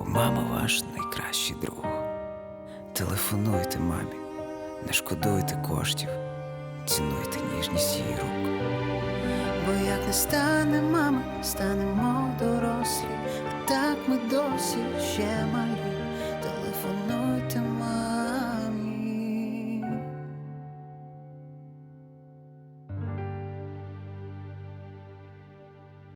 бо мама ваш найкращий друг. Телефонуйте мамі, не шкодуйте коштів, цінуйте ніжність її рук. Бо як не стане мама, станемо дорослі, так ми досі ще малі.